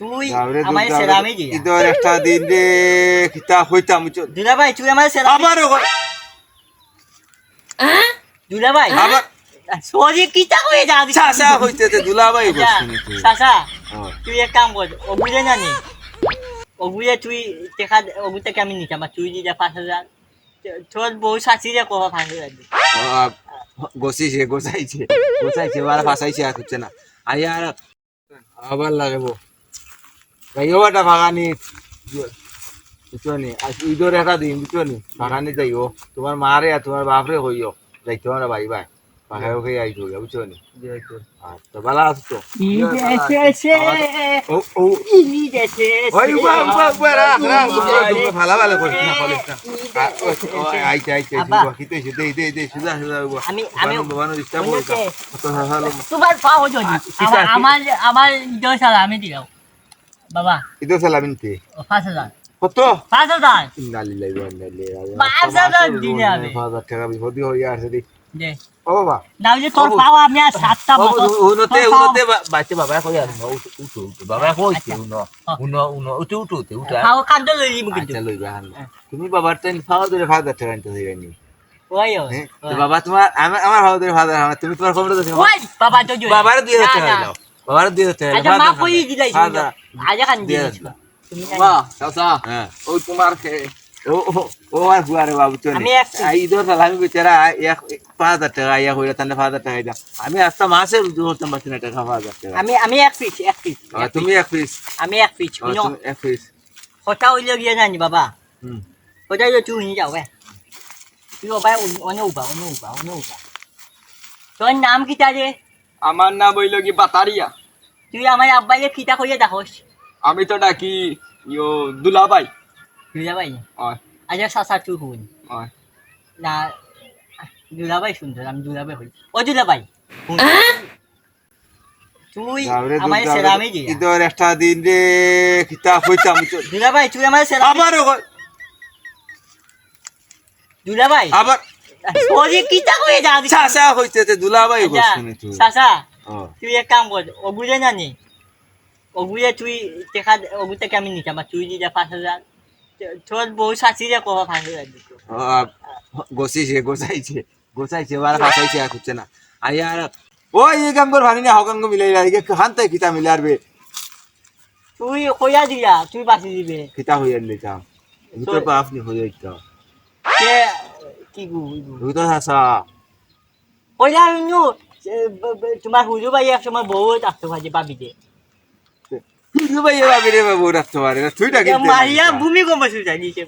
তুই আমার সেরামি দিয়া ঈদের একটা দিন রে কিতা হইতাম দুলা ভাই তুই আমার সেরামি আবারও কয়, দুলা ভাই আবার সরি কিতা হয়ে যা হইতেছে নাকি? চাচা হ্যাঁ। তুই এক কাম কর জানি। তুই দেখা আমি নিতাম? তুই দিদা পাঁচ হাজার তোর বউ শাশিরে কব পাঁচ হাজার গোছাইছে ফাঁসাইছে আর হচ্ছে না। আইয়া আর আবার লাগাবো। যাইও একটা বাগানি বুঝছ নি আজ ঈদের একটা দিন বুঝছ নি বাগানি যাইও তোমার মারে আর তোমার বাপরে হইও যাইতে আমরা ভাই ভাই ওকে নি আচ্ছা ভালো আছো তো ভালো করিস না করিস না আইতে আইতে আমি- আমি- না। আমার আমার আমি দিলাম বাবা। ঈদের সালামিন ও পাঁচ হাজার। কত? পাঁচ হাজার। ইন্নালিল্লাহি ওয়া ইন্না ইলাইহি রাজিউন। পাঁচ হাজার দিনে হবে। পাঁচ হাজার টাকা বিপদই হয়ে রে। দে। ও বাবা। না হলে তোর আমি আর সাতটা বছর উনোতে তোর পাও- বাবা কই আর উঠো উঠো উঠো। বাবা কইছে আচ্ছা। উনো। উনো উনো। উঠো উঠো উঠো উঠো। পাও কান্দ লই কিন্তু। আচ্ছা লইবা হান হ্যাঁ। তুমি বাবার তেন ফাওয়া ধরে ফাওয়া টাকা আনতে হইনি ওই ওই হ্যাঁ? বাবা তোমার আমার আমার ফাওয়া ধরে ধরে তুমি তোমার কমরে দিছো বাবা তো বাবার হাজার টাকা দাও বাবার হাজার টাকা আচ্ছা মা কই দিলাই ফাদা আজ কান দিয়ে বাহ চাচা হ্যাঁ। ওই তোমার ও ও ও আর বুয়ারে বাবু তো আমি ঈদের সালামি বেচারা এক পাঁচ হাজার টাকা ইয়া হইলে তাহলে পাঁচ হাজার টাকা দাও আমি আজকে মাসে রুজু করতাম পারছি না টাকা পাঁচ হাজার টাকা। আমি আমি এক পিস এক পিস তুমি এক পিস। আমি এক পিস এক পিস। কথা হইলে গিয়ে জানি বাবা? কথা হইলে তুই যাও তুই ওবাই অন্য উবা অন্য উবা অন্য উবা তোর নাম কিটা রে আমার নাম হইল কি বাতারিয়া। তুই আমার আব্বাইলে কিটা কইয়া দেখোস। আমি তো ডাকি ইয়ো দুলাবাই দুলাভাই? হয়। আচ্ছা সাসা তুই হুন হয়। না দুলাভাই সুন্দর আমি দুলাভাই হই। ও দুলাভাই। হুন। তুই আমার সেরামি দিয়া। ঈদের একটা দিন রে কিতা হইতাম দুলাভাই তুই আমার সেরামি আবারও কয়, দুলাভাই। আবার সরি কিটা কইয়া যা চাচা হইতেছে বসছে নি তুই। তুই এক কাম কর ওগুলে জানি ওগুলে তুই দেখা ওগু থেকে আমি নিতাম আর তুই দিদা পাঁচ হাজার। তোর বউ শাশিরে কব পাঁচ হাজার দিত। আ, গোছিছে গোছাইছে গোছাইছে ফাঁসাইছে আর হচ্ছে না। আইয়া আর ওই এই কাম কর ভানি না হকাম কো মিলাই লাগে হানতে কিতা মিলারবে তুই কইয়া দিয়া তুই বাঁচি দিবে। কিতা হইয়া লিতাম ভিতর পা আপনি হয়ে যাইতো সে কি গু ভিতর হাসা কইলা নু তোমার হুজু ভাই এক সময় বউ আসতে পারে বাবিতে। তুই ভাই এবার বেরে বাবু রাখতে পারে না তুই ডাকি মারিয়া ভূমি কম বসে যাই নিচে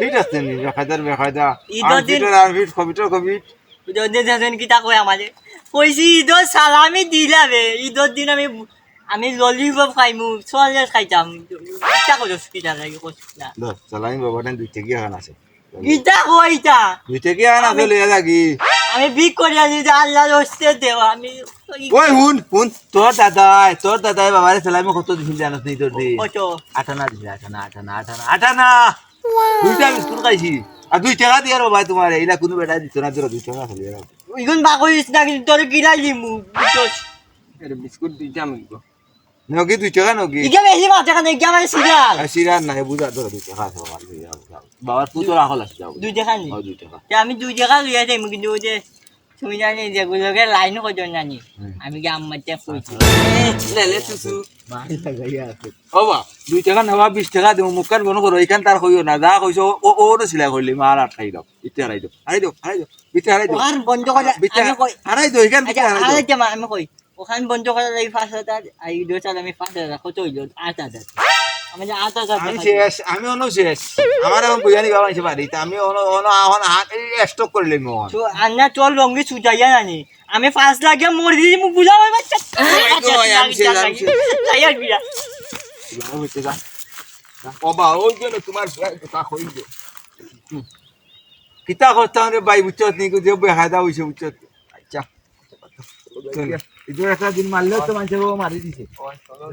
ঠিক আছে নি বেকায়দার বেকায়দা ঈদের দিন- আর ভিট কবিটার কবিট ঈদের দিন কিতা কয় আমাদের কইছি ঈদর সালামি দিলাবে ঈদর দিন আমি আমি ললিপপ খাইমু চলে খাইতাম কিতা করছ কিতা লাগে কইছ না চালাই বাবাটা দুই থেকে আন আছে। কিতা কইতা দুই থেকে আন লইয়া লাগি আমি বিক করে আছি যে আল্লাহ রস্তে দেও আমি ওই হুন হুন তোর দাদাই তোর দাদাই বাবারে সালামি কত দিছিল জানাস নি তোর দি কত আটানা দিছিল আটানা আটানা আটানা আটানা দুইটা বিস্কুট খাইছি। আর দুই টাকা দিয়ে আর ভাই তোমার এইলা কোনো বেটা দিত না তোরা দুই টাকা খালি ইগুন বাকইছ না কিন্তু তোর কিলাই দিমু বিস্কুট দিতাম একটু নকি দুই টাকা নকি ইগা বেশি মাথা কানে ইগা মানে সিরিয়াল আর সিরার নাই বুঝা তোরা দুই টাকা আছে বাবার যাও বাবার পুতর আহল আছে যাও দুই টাকা নি দুই টাকা তে আমি দুই টাকা লইয়া যাইমু কিন্তু ওই যে তুমি জানি যেগুলোকে লাইন করছ জানি। আমি কি আমার কইছি লেলে সুসু মারি লাগাইয়া আছে ও বা দুই টাকা নেওয়া বিশ টাকা দিও মুখান বন করো এইখান তার কইও না যা কইছো ও ও সিলাই করলি মার আটকাই দাও ইতে হারাই দাও হারাই দাও হারাই দাও বিতে হারাই দাও বন্ধ করে কই হারাই দাও আচ্ছা হারাই দাও আমি কই ওখান বন্ধ করে লাগি পাঁচ হাজার আর এই দুই চাল আমি পাঁচ হাজার কত হইল আট হাজার আমি যে আট হাজার আমি শেষ আমি অন শেষ আমার এখন বুঝানি বাবা এসে বাড়িতে আমি অন অন এখন হাত স্টক করলি মন তো আন্না চল লঙ্গি সুজাইয়া নানি আমি পাঁচ লাখে মরে দিদি মুখ বুঝাও বাচ্চা আচ্ছা, আমি শেষ, আমি শেষ। যাইয়া বিয়া হচ্ছে যা বাবা ওই জন্য তোমার হইল কিতা করতাম রে ভাই বুঝছত নি যে বেহাদা হইছে বুঝছত আচ্ছা ইদুর একটা দিন মারলেও তো মানুষের মারি দিছে চলো